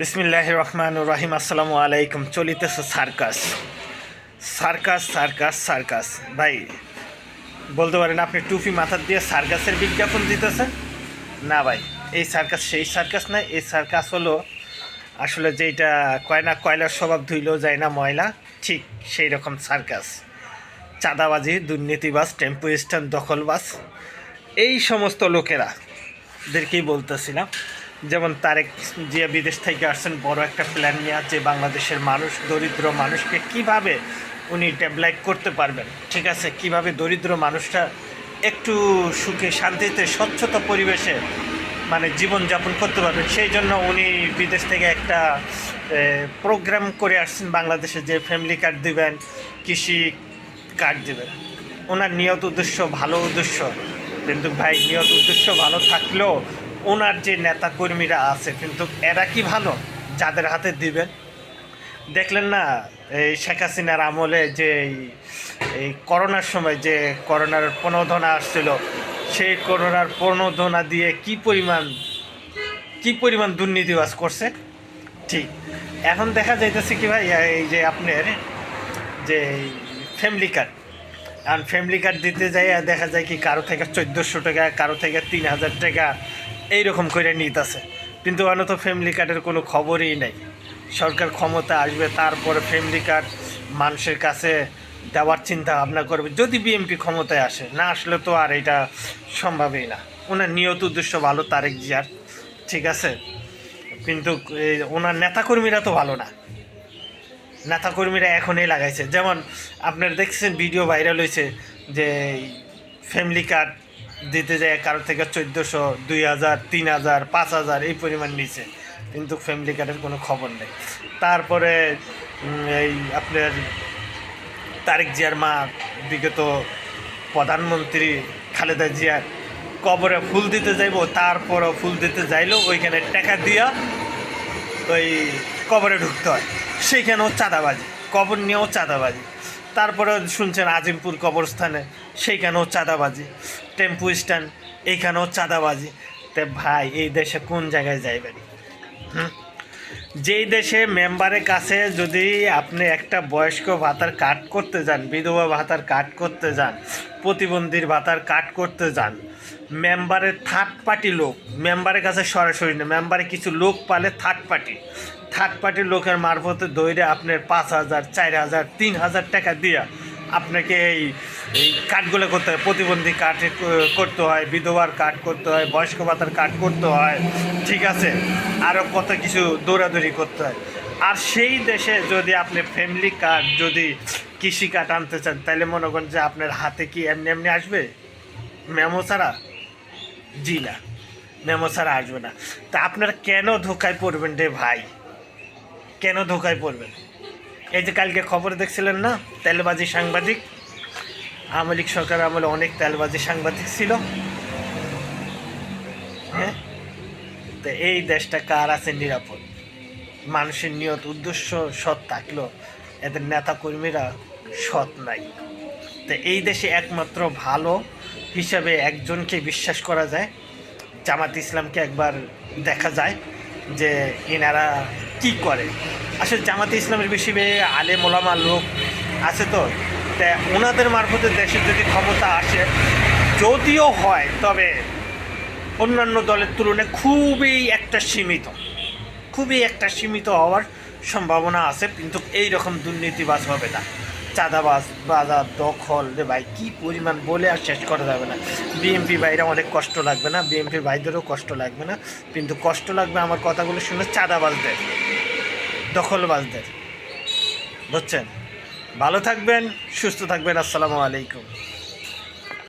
বিসমিল্লাহ রহমান রাহিম আসসালামু আলাইকুম। চলিতেছে সার্কাস। Circus circus circus. ভাই, বলতে পারেন আপনি টুপি মাথার দিয়ে সার্কাসের বিজ্ঞাপন দিতেছেন? না ভাই, এই সার্কাস সেই সার্কাস না এই সার্কাস হলো আসলে যেটা কয়না কয়লার স্বভাব ধুইলেও যায় না ময়লা, ঠিক সেই রকম সার্কাস। চাঁদাবাজি, দুর্নীতিবাজ, টেম্পো স্ট্যান্ড, দখলবাজ, এই সমস্ত লোকেরা দেরকেই বলতেছিলাম। যেমন তারেক জিয়া বিদেশ থেকে আসছেন, বড় একটা প্ল্যান নিয়ে আছে বাংলাদেশের মানুষ, দরিদ্র মানুষকে কীভাবে উনি ডেভেলপ করতে পারবেন, ঠিক আছে? কীভাবে দরিদ্র মানুষটা একটু সুখে, শান্তিতে, স্বচ্ছতা পরিবেশে মানে জীবনযাপন করতে পারবেন সেই জন্য উনি বিদেশ থেকে একটা প্রোগ্রাম করে আসছেন বাংলাদেশে যে ফ্যামিলি কার্ড দিবেন, কৃষি কার্ড দেবেন। ওনার নিয়ত উদ্দেশ্য ভালো উদ্দেশ্য। কিন্তু ভাই, নিয়ত উদ্দেশ্য ভালো থাকলেও ওনার যে নেতা কর্মীরা আছে, কিন্তু এরা কি ভালো? যাদের হাতে দিবেন। দেখলেন না, এই শেখ হাসিনার আমলে যে এই- এই করোনার সময় যে করোনার প্রণোদনা আসছিল, সেই করোনার প্রণোদনা দিয়ে কি পরিমাণ কি পরিমাণ দুর্নীতিবাজ করছে? ঠিক। এখন দেখা যাইতেছে কি ভাই, এই যে আপনার যে ফ্যামিলি কার্ড আর ফ্যামিলি কার্ড দিতে যাই দেখা যায় কি কারও থেকে চোদ্দোশো টাকা, কারও থেকে তিন হাজার টাকা এইরকম করে নিতেছে। কিন্তু অন্য তো ফ্যামিলি কার্ডের কোনো খবরই নেই। সরকার ক্ষমতা আসবে, তারপরে ফ্যামিলি কার্ড মানুষের কাছে দেওয়ার চিন্তা ভাবনা করবে। যদি বিএমপি ক্ষমতায় আসে, না আসলে তো আর এটা সম্ভবই না। ওনার নিয়ত উদ্দেশ্য ভালো, তারেক জিয়ার। ঠিক আছে? কিন্তু এই ওনার নেতাকর্মীরা তো ভালো না। নেতাকর্মীরা এখনই লাগাইছে। যেমন আপনারা দেখছেন ভিডিও ভাইরাল হয়েছে যে ফ্যামিলি কার্ড দিতে যায় কারও থেকে চোদ্দোশো, দুই হাজার, তিন হাজার, পাঁচ হাজার এই পরিমাণ নিচে কিন্তু ফ্যামিলি কার্ডের কোনো খবর নেই। তারপরে এই আপনার তারেক জিয়ার মা, বিগত প্রধানমন্ত্রী খালেদা জিয়ার কবরে ফুল দিতে যাইব, তারপরও ফুল দিতে যাইলেও ওইখানে টাকা দিয়া ওই কবরে ঢুকতে হয়। সেইখানেও চাঁদাবাজি, কবর নিয়েও চাঁদাবাজি। তারপরে শুনছেন আজিমপুর কবরস্থানে, সেইখানেও চাঁদাবাজি। টেম্পু স্ট্যান্ড, এইখানেও চাঁদাবাজি। তে ভাই, এই দেশে কোন জায়গায় যাইবেন হুম? যেই দেশে মেম্বারের কাছে যদি আপনি একটা বয়স্ক ভাতার কাট করতে যান, বিধবা ভাতার কাট করতে যান প্রতিবন্ধীর ভাতার কাট করতে যান। মেম্বারের থার্ড পার্টি লোক। মেম্বারের কাছে সরাসরি না, মেম্বারে কিছু লোক পালে থার্ড পার্টি। থার্ড পার্টির লোকের মারফতে দৈরে আপনার পাঁচ হাজার, চার হাজার, তিন হাজার টাকা দিয়া আপনাকে এই এই কার্ডগুলো করতে হয়। প্রতিবন্ধী কার্ড করতে হয়, বিধবার কার্ড করতে হয়, বয়স্ক ভাতার কার্ড করতে হয়। ঠিক আছে? আরও কত কিছু দৌড়াদৌড়ি করতে হয়। আর সেই দেশে যদি আপনি ফ্যামিলি কার্ড যদি কৃষি কার্ড আনতে চান তাহলে মনে করেন যে আপনার হাতে কি এমনি এমনি আসবে? মেমো ছাড়া? জি না, মেমো ছাড়া আসবে না। তা আপনারা কেন ধোকায় পড়বেন রে ভাই? কেন ধোকায় পড়বেন? এই যে কালকে খবর দেখছিলেন না, তেলবাজি সাংবাদিক? আওয়ামী লীগ সরকার আমলে অনেক তেলবাজি সাংবাদিক ছিল। হ্যাঁ? তো এই দেশটা কার আছে নিরাপদ? মানুষের নিয়ত, উদ্দেশ্য, সৎ থাকলেও এদের নেতা কর্মীরা সৎ নাই। তো এই দেশে একমাত্র ভালো হিসাবে একজনকে বিশ্বাস করা যায়, জামাত ইসলামকে একবার দেখা যায় যে এনারা কি করে। আসলে জামাত ইসলামের বেশি আলে মোলামা লোক আছে তো, তা ওনাদের মারফতে দেশের যদি ক্ষমতা আসে, যদিও হয়, তবে অন্যান্য দলের তুলনায় খুবই একটা সীমিত, খুবই একটা সীমিত হওয়ার সম্ভাবনা আছে, কিন্তু এই রকম দুর্নীতিবাজ হবে না। চাঁদাবাজ, বাজার, দখল রে ভাই কী পরিমাণ বলে আর শেষ করা যাবে না। বিএমপি ভাইরা অনেক কষ্ট লাগবে না বিএমপির ভাইদেরও কষ্ট লাগবে না, কিন্তু কষ্ট লাগবে আমার কথাগুলো শুনে চাঁদাবাজদের, দখলবাজদের। বুঝছেন? ভালো থাকবেন, সুস্থ থাকবেন, আসসালামু আলাইকুম।